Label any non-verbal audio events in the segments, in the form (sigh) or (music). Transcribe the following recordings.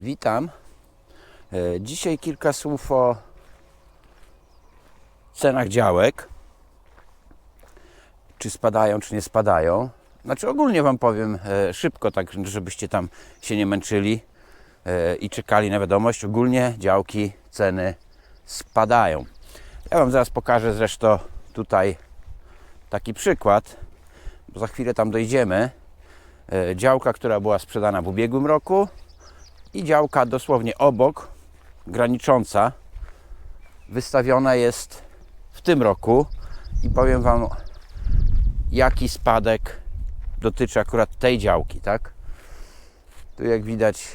Witam. E, Dzisiaj kilka słów o cenach działek. Czy spadają, czy nie spadają. Znaczy ogólnie Wam powiem e, szybko, tak żebyście tam się nie męczyli e, i czekali na wiadomość. Ogólnie działki, ceny spadają. Ja Wam zaraz pokażę zresztą tutaj taki przykład, bo za chwilę tam dojdziemy. Działka, która była sprzedana w ubiegłym roku, i działka dosłownie obok, granicząca, wystawiona jest w tym roku i powiem Wam, jaki spadek dotyczy akurat tej działki, tak? Tu jak widać,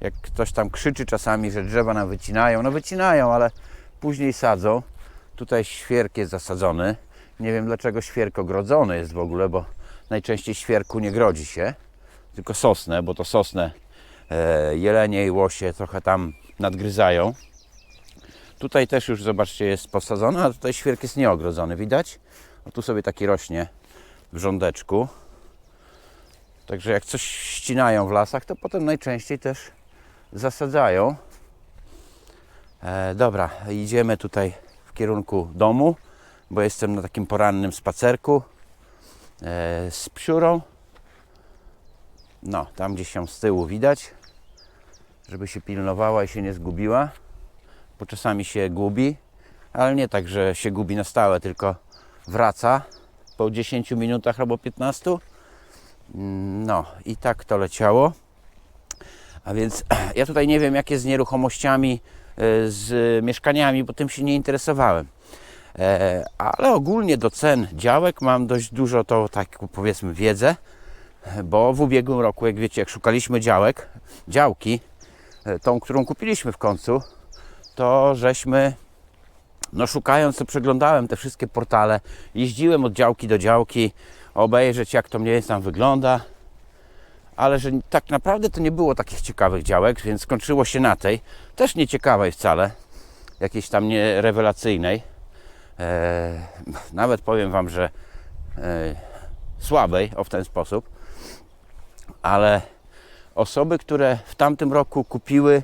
jak ktoś tam krzyczy czasami, że drzewa nam wycinają, no wycinają, ale później sadzą. Tutaj świerk jest zasadzony. Nie wiem dlaczego świerk ogrodzony jest w ogóle, bo najczęściej świerku nie grodzi się, tylko sosnę, bo to sosnę jelenie i łosie trochę tam nadgryzają. Tutaj też już zobaczcie jest posadzone, a tutaj świerk jest nieogrodzony, widać? O, tu sobie taki rośnie w rządeczku. Także jak coś ścinają w lasach, to potem najczęściej też zasadzają. E, dobra, idziemy tutaj w kierunku domu, bo jestem na takim porannym spacerku e, z psiurą. No, tam gdzieś się z tyłu widać, żeby się pilnowała i się nie zgubiła, bo czasami się gubi, ale nie tak, że się gubi na stałe, tylko wraca po 10 minutach albo 15. Mm, No i tak to leciało. A więc (clears throat) ja tutaj nie wiem, jak jest z nieruchomościami, e, z mieszkaniami, bo tym się nie interesowałem. E, Ale ogólnie do cen działek mam dość dużo to tak powiedzmy wiedzę bo w ubiegłym roku, jak wiecie, jak szukaliśmy działek, działki, tą, którą kupiliśmy w końcu, to żeśmy, no szukając, to przeglądałem te wszystkie portale, jeździłem od działki do działki, obejrzeć jak to mniej tam wygląda, ale że tak naprawdę to nie było takich ciekawych działek, więc skończyło się na tej, też nie ciekawej wcale, jakiejś tam nie rewelacyjnej. E, nawet powiem Wam, że e, słabej, o w ten sposób ale osoby, które w tamtym roku kupiły,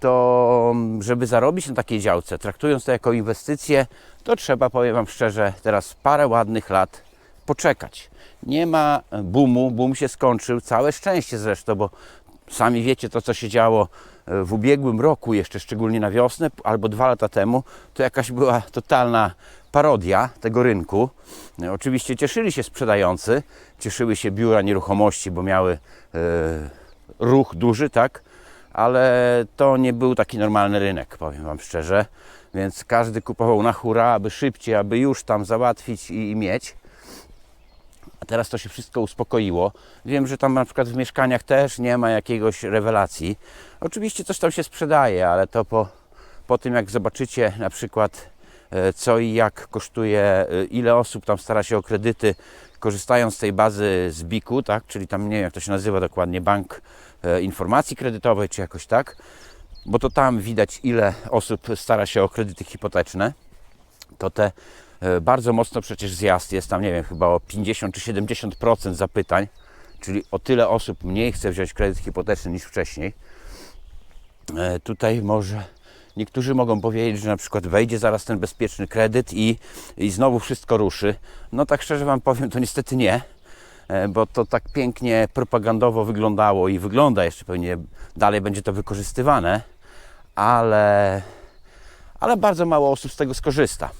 to żeby zarobić na takiej działce, traktując to jako inwestycję, to trzeba, powiem Wam szczerze, teraz parę ładnych lat poczekać. Nie ma boomu, boom się skończył, całe szczęście zresztą, bo sami wiecie to, co się działo e, w ubiegłym roku, jeszcze szczególnie na wiosnę, albo dwa lata temu, to jakaś była totalna parodia tego rynku. E, Oczywiście cieszyli się sprzedający, cieszyły się biura nieruchomości, bo miały e, ruch duży, tak? Ale to nie był taki normalny rynek, powiem Wam szczerze. Więc każdy kupował na hura, aby szybciej, aby już tam załatwić i, i mieć. A teraz to się wszystko uspokoiło. Wiem, że tam na przykład w mieszkaniach też nie ma jakiegoś rewelacji. Oczywiście coś tam się sprzedaje, ale to po, po tym jak zobaczycie na przykład e, co i jak kosztuje, e, ile osób tam stara się o kredyty, korzystając z tej bazy z BIK-u, tak? czyli tam nie wiem jak to się nazywa dokładnie, Bank Informacji Kredytowej, czy jakoś tak, bo to tam widać ile osób stara się o kredyty hipoteczne, to te e, bardzo mocno przecież zjazd jest tam, nie wiem, chyba o 50 czy 70% zapytań, czyli o tyle osób mniej chce wziąć kredyt hipoteczny niż wcześniej. E, Tutaj może niektórzy mogą powiedzieć, że na przykład wejdzie zaraz ten bezpieczny kredyt i, i znowu wszystko ruszy. No tak szczerze Wam powiem, to niestety nie, e, bo to tak pięknie propagandowo wyglądało i wygląda jeszcze pewnie dalej będzie to wykorzystywane, ale, ale bardzo mało osób z tego skorzysta.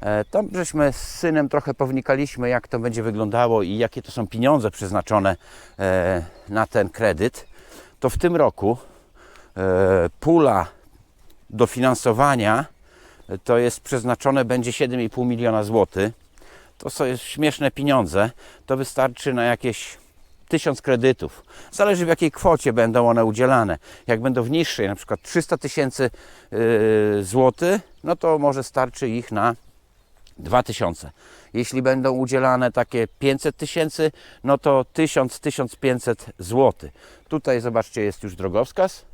E, To żeśmy z synem trochę pownikaliśmy, jak to będzie wyglądało i jakie to są pieniądze przeznaczone e, na ten kredyt. To w tym roku e, pula dofinansowania e, to jest przeznaczone będzie 7,5 miliona złotych. To są śmieszne pieniądze. To wystarczy na jakieś tysiąc kredytów. Zależy w jakiej kwocie będą one udzielane. Jak będą w niższej, na przykład 300 tysięcy yy, złotych, no to może starczy ich na 2000. Jeśli będą udzielane takie 500 tysięcy, no to 1000-1500 zł. Tutaj zobaczcie, jest już drogowskaz,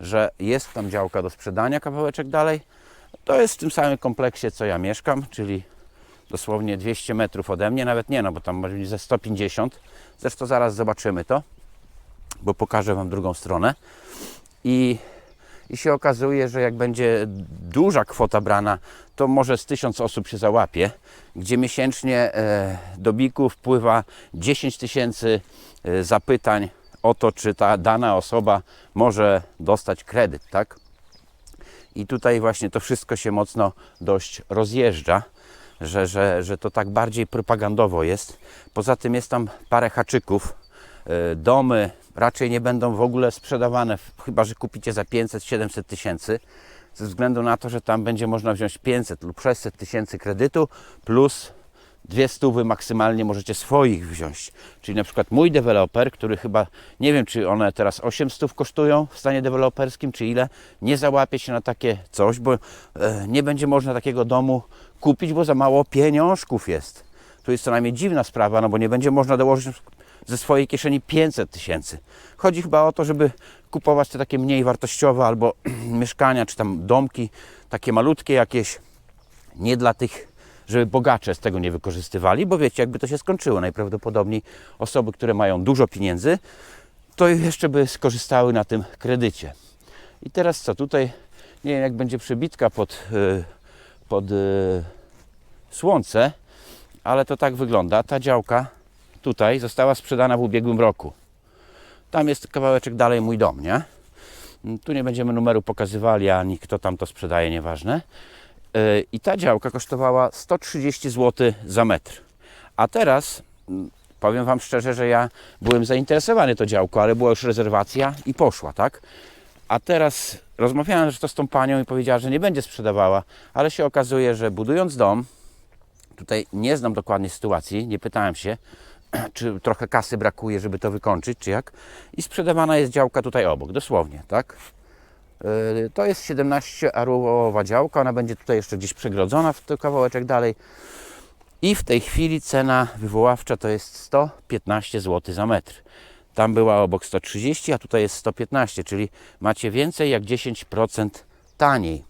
że jest tam działka do sprzedania kawałeczek dalej. To jest w tym samym kompleksie, co ja mieszkam, czyli dosłownie 200 metrów ode mnie, nawet nie, no bo tam może być ze 150. Zresztą zaraz zobaczymy to. bo pokażę Wam drugą stronę. I, I się okazuje, że jak będzie duża kwota brana, to może z tysiąc osób się załapie, gdzie miesięcznie e, do BIK-u wpływa 10 tysięcy e, zapytań o to, czy ta dana osoba może dostać kredyt, tak? I tutaj właśnie to wszystko się mocno dość rozjeżdża, że, że, że to tak bardziej propagandowo jest. Poza tym jest tam parę haczyków. E, Domy raczej nie będą w ogóle sprzedawane, chyba że kupicie za 500-700 tysięcy, ze względu na to, że tam będzie można wziąć 500 lub 600 tysięcy kredytu plus dwie stówy maksymalnie możecie swoich wziąć. Czyli na przykład mój deweloper, który chyba, nie wiem czy one teraz 8 stów kosztują w stanie deweloperskim, czy ile, nie załapie się na takie coś, bo e, nie będzie można takiego domu kupić, bo za mało pieniążków jest. Tu jest co najmniej dziwna sprawa, no bo nie będzie można dołożyć ze swojej kieszeni 500 tysięcy. Chodzi chyba o to, żeby kupować te takie mniej wartościowe albo (clears throat) mieszkania, czy tam domki, takie malutkie jakieś, nie dla tych żeby bogacze z tego nie wykorzystywali, bo wiecie, jakby to się skończyło, najprawdopodobniej osoby, które mają dużo pieniędzy, to jeszcze by skorzystały na tym kredycie. I teraz co, tutaj nie wiem jak będzie przybitka pod, y, pod y, słońce, ale to tak wygląda. Ta działka tutaj została sprzedana w ubiegłym roku. Tam jest kawałeczek dalej mój dom, nie? Tu nie będziemy numeru pokazywali, ani kto tam to sprzedaje, nieważne. I ta działka kosztowała 130 zł za metr. A teraz mm, powiem Wam szczerze, że ja byłem zainteresowany to działko, ale była już rezerwacja i poszła, tak? A teraz rozmawiałem że to z tą panią i powiedziała, że nie będzie sprzedawała, ale się okazuje, że budując dom, tutaj nie znam dokładnie sytuacji, nie pytałem się, (clears throat) czy trochę kasy brakuje, żeby to wykończyć, czy jak. I sprzedawana jest działka tutaj obok, dosłownie, tak? Yy, To jest 17 arłowa działka, ona będzie tutaj jeszcze gdzieś przegrodzona w kawałeczek dalej. I w tej chwili cena wywoławcza to jest 115 zł za metr. Tam była obok 130, a tutaj jest 115, czyli macie więcej jak 10% taniej.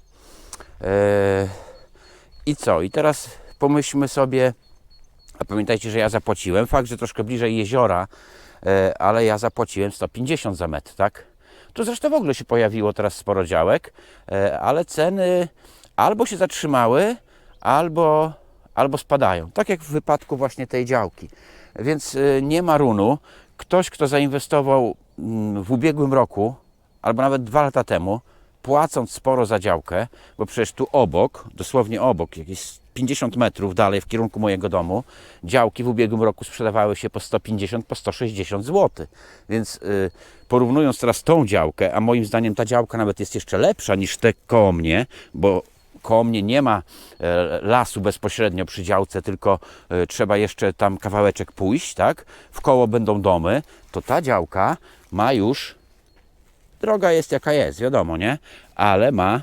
Yy, I co? I teraz pomyślmy sobie, a pamiętajcie, że ja zapłaciłem, fakt, że troszkę bliżej jeziora, e, ale ja zapłaciłem 150 za metr, tak? Tu zresztą w ogóle się pojawiło teraz sporo działek, e, ale ceny albo się zatrzymały, albo, albo spadają. Tak jak w wypadku właśnie tej działki. Więc e, nie ma runu. Ktoś, kto zainwestował mm, w ubiegłym roku, albo nawet dwa lata temu, płacąc sporo za działkę, bo przecież tu obok, dosłownie obok, jakieś 50 metrów dalej w kierunku mojego domu, działki w ubiegłym roku sprzedawały się po 150, po 160 zł. Więc y, porównując teraz tą działkę, a moim zdaniem ta działka nawet jest jeszcze lepsza niż te koło mnie, bo koło mnie nie ma e, lasu bezpośrednio przy działce, tylko e, trzeba jeszcze tam kawałeczek pójść, tak? W koło będą domy, to ta działka ma już droga jest jaka jest, wiadomo, nie? Ale ma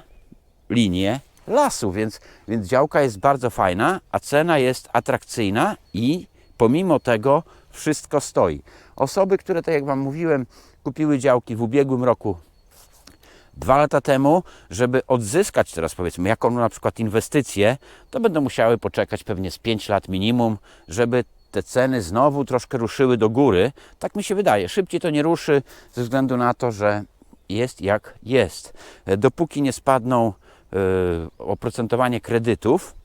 linię lasu, więc, więc działka jest bardzo fajna, a cena jest atrakcyjna i pomimo tego wszystko stoi. Osoby, które, tak jak Wam mówiłem, kupiły działki w ubiegłym roku dwa lata temu, żeby odzyskać teraz powiedzmy jaką na przykład inwestycję, to będą musiały poczekać pewnie z 5 lat minimum, żeby te ceny znowu troszkę ruszyły do góry. Tak mi się wydaje. Szybciej to nie ruszy ze względu na to, że jest jak jest. E, Dopóki nie spadną e, oprocentowanie kredytów,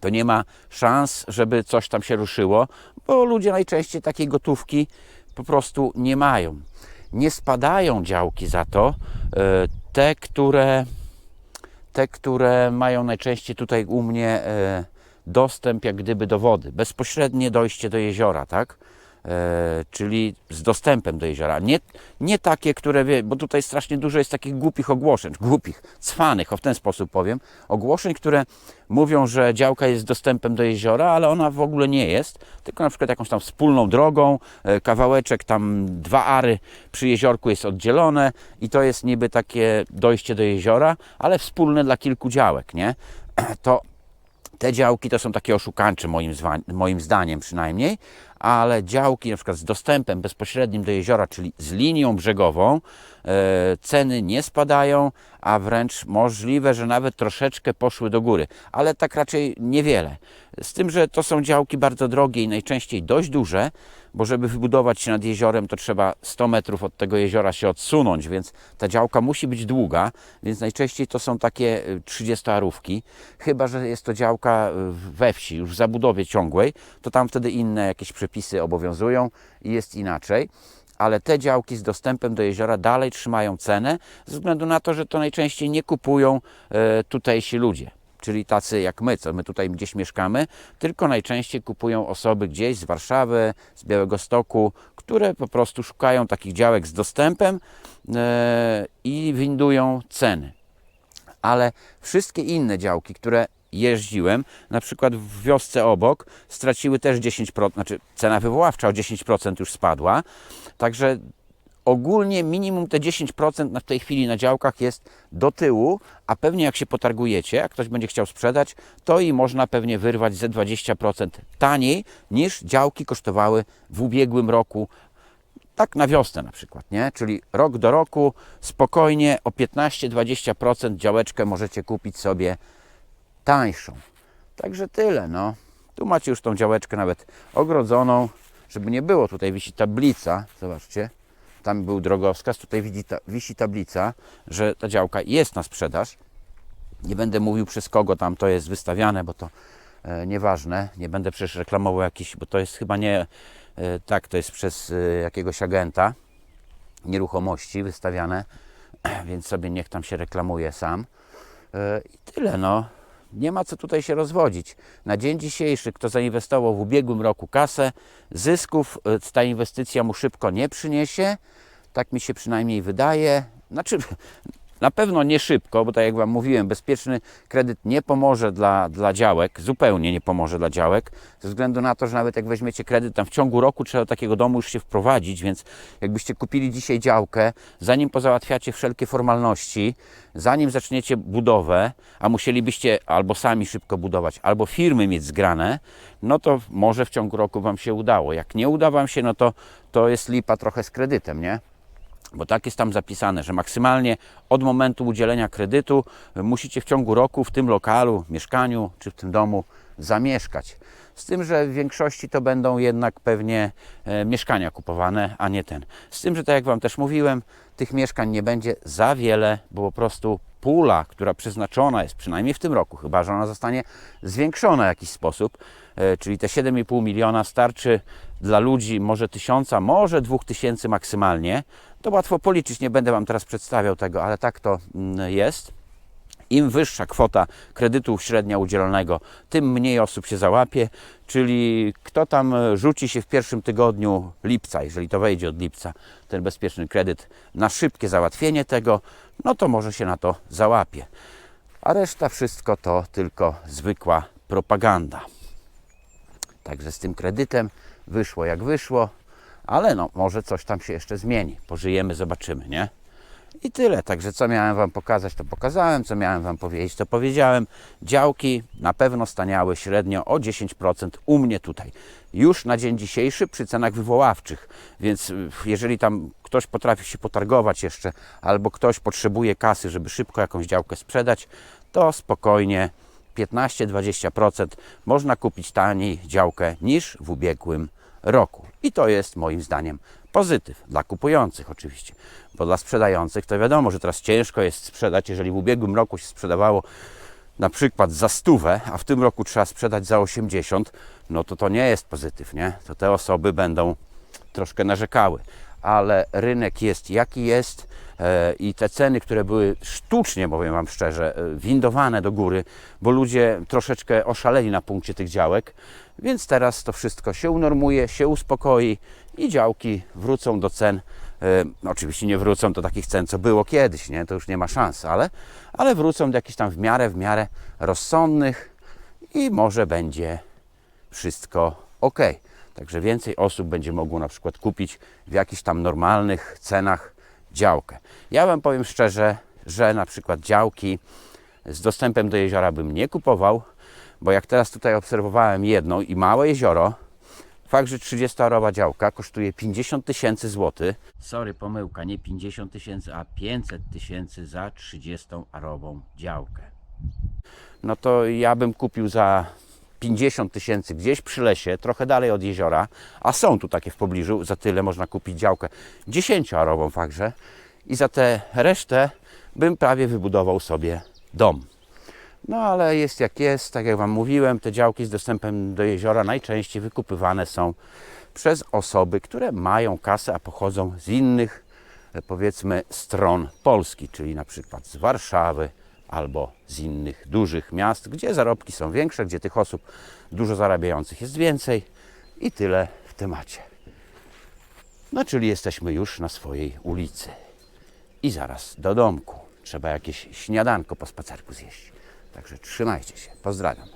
to nie ma szans, żeby coś tam się ruszyło, bo ludzie najczęściej takiej gotówki po prostu nie mają. Nie spadają działki za to, e, te, które, te, które mają najczęściej tutaj u mnie dostęp jak gdyby do wody, bezpośrednie dojście do jeziora, tak? E, czyli z dostępem do jeziora. Nie, nie takie, które wie, bo tutaj strasznie dużo jest takich głupich ogłoszeń, głupich, cwanych, o w ten sposób powiem, ogłoszeń, które mówią, że działka jest z dostępem do jeziora, ale ona w ogóle nie jest, tylko na przykład jakąś tam wspólną drogą, e, kawałeczek tam dwa ary przy jeziorku jest oddzielone i to jest niby takie dojście do jeziora, ale wspólne dla kilku działek, nie? (clears throat) To te działki to są takie oszukańcze moim, moim zdaniem przynajmniej, ale działki na przykład z dostępem bezpośrednim do jeziora, czyli z linią brzegową, e, ceny nie spadają, a wręcz możliwe, że nawet troszeczkę poszły do góry, ale tak raczej niewiele. Z tym, że to są działki bardzo drogie i najczęściej dość duże, bo żeby wybudować się nad jeziorem, to trzeba 100 metrów od tego jeziora się odsunąć, więc ta działka musi być długa, więc najczęściej to są takie y, 30-arówki, chyba że jest to działka y, we wsi, już w zabudowie ciągłej, to tam wtedy inne jakieś przepisy obowiązują i jest inaczej. Ale te działki z dostępem do jeziora dalej trzymają cenę, ze względu na to, że to najczęściej nie kupują e, tutejsi ludzie, czyli tacy jak my, co my tutaj gdzieś mieszkamy, tylko najczęściej kupują osoby gdzieś z Warszawy, z Białego Stoku, które po prostu szukają takich działek z dostępem e, i windują ceny. Ale wszystkie inne działki, które jeździłem, na przykład w wiosce obok, straciły też 10%, znaczy cena wywoławcza o 10% już spadła. Także ogólnie minimum te 10% na- w tej chwili na działkach jest do tyłu, a pewnie jak się potargujecie, jak ktoś będzie chciał sprzedać, to i można pewnie wyrwać ze 20% taniej niż działki kosztowały w ubiegłym roku tak na wiosnę na przykład, nie? Czyli rok do roku spokojnie o 15-20% działeczkę możecie kupić sobie tańszą. Także tyle, no. Tu macie już tą działeczkę nawet ogrodzoną, żeby nie było. Tutaj wisi tablica, zobaczcie. Tam był drogowskaz, tutaj wisi, ta, wisi tablica, że ta działka jest na sprzedaż. Nie będę mówił przez kogo tam to jest wystawiane, bo to e, nieważne. Nie będę przecież reklamował jakiś, bo to jest chyba nie e, tak, to jest przez e, jakiegoś agenta nieruchomości wystawiane, (clears throat) więc sobie niech tam się reklamuje sam. E, I tyle, no. Nie ma co tutaj się rozwodzić. Na dzień dzisiejszy, kto zainwestował w ubiegłym roku kasę, zysków e, ta inwestycja mu szybko nie przyniesie. Tak mi się przynajmniej wydaje. Znaczy, na pewno nie szybko, bo tak jak Wam mówiłem, bezpieczny kredyt nie pomoże dla, dla działek, zupełnie nie pomoże dla działek, ze względu na to, że nawet jak weźmiecie kredyt, tam w ciągu roku trzeba do takiego domu już się wprowadzić, więc jakbyście kupili dzisiaj działkę, zanim pozałatwiacie wszelkie formalności, zanim zaczniecie budowę, a musielibyście albo sami szybko budować, albo firmy mieć zgrane, no to może w ciągu roku Wam się udało. Jak nie uda Wam się, no to, to jest lipa trochę z kredytem, nie? Bo tak jest tam zapisane, że maksymalnie od momentu udzielenia kredytu musicie w ciągu roku w tym lokalu, mieszkaniu czy w tym domu zamieszkać. Z tym, że w większości to będą jednak pewnie e, mieszkania kupowane, a nie ten. Z tym, że tak jak Wam też mówiłem, tych mieszkań nie będzie za wiele, bo po prostu pula, która przeznaczona jest przynajmniej w tym roku, chyba że ona zostanie zwiększona w jakiś sposób, e, czyli te 7,5 miliona starczy dla ludzi może tysiąca, może dwóch tysięcy maksymalnie. To łatwo policzyć, nie będę Wam teraz przedstawiał tego, ale tak to mm, jest. Im wyższa kwota kredytu średnia udzielonego, tym mniej osób się załapie, czyli kto tam rzuci się w pierwszym tygodniu lipca, jeżeli to wejdzie od lipca, ten bezpieczny kredyt na szybkie załatwienie tego, no to może się na to załapie. A reszta wszystko to tylko zwykła propaganda. Także z tym kredytem wyszło jak wyszło, ale no może coś tam się jeszcze zmieni. Pożyjemy, zobaczymy, nie? I tyle. Także co miałem Wam pokazać, to pokazałem. Co miałem Wam powiedzieć, to powiedziałem. Działki na pewno staniały średnio o 10% u mnie tutaj. Już na dzień dzisiejszy przy cenach wywoławczych. Więc y, jeżeli tam ktoś potrafi się potargować jeszcze, albo ktoś potrzebuje kasy, żeby szybko jakąś działkę sprzedać, to spokojnie 15-20% można kupić taniej działkę niż w ubiegłym roku. I to jest moim zdaniem pozytyw dla kupujących oczywiście, bo dla sprzedających to wiadomo, że teraz ciężko jest sprzedać, jeżeli w ubiegłym roku się sprzedawało na przykład za stówę, a w tym roku trzeba sprzedać za 80, no to to nie jest pozytyw, nie? To te osoby będą troszkę narzekały. Ale rynek jest jaki jest e, i te ceny, które były sztucznie, powiem Wam szczerze, e, windowane do góry, bo ludzie troszeczkę oszaleli na punkcie tych działek, więc teraz to wszystko się unormuje, się uspokoi i działki wrócą do cen. E, oczywiście nie wrócą do takich cen, co było kiedyś, nie? to już nie ma szans, ale, ale wrócą do jakichś tam w miarę, w miarę rozsądnych i może będzie wszystko ok. Także więcej osób będzie mogło na przykład kupić w jakichś tam normalnych cenach działkę. Ja Wam powiem szczerze, że na przykład działki z dostępem do jeziora bym nie kupował, bo jak teraz tutaj obserwowałem jedną i małe jezioro, fakt, że 30-arowa działka kosztuje 50 tysięcy złotych. Sorry, pomyłka, nie 50 tysięcy, a 500 tysięcy za 30-arową działkę no to ja bym kupił za 50 tysięcy gdzieś przy lesie, trochę dalej od jeziora, a są tu takie w pobliżu, za tyle można kupić działkę 10-arową także i za tę resztę bym prawie wybudował sobie dom. No ale jest jak jest, tak jak Wam mówiłem, te działki z dostępem do jeziora najczęściej wykupywane są przez osoby, które mają kasę, a pochodzą z innych, e, powiedzmy, stron Polski, czyli na przykład z Warszawy albo z innych dużych miast, gdzie zarobki są większe, gdzie tych osób dużo zarabiających jest więcej i tyle w temacie. No czyli jesteśmy już na swojej ulicy i zaraz do domku. Trzeba jakieś śniadanko po spacerku zjeść. Także trzymajcie się. Pozdrawiam.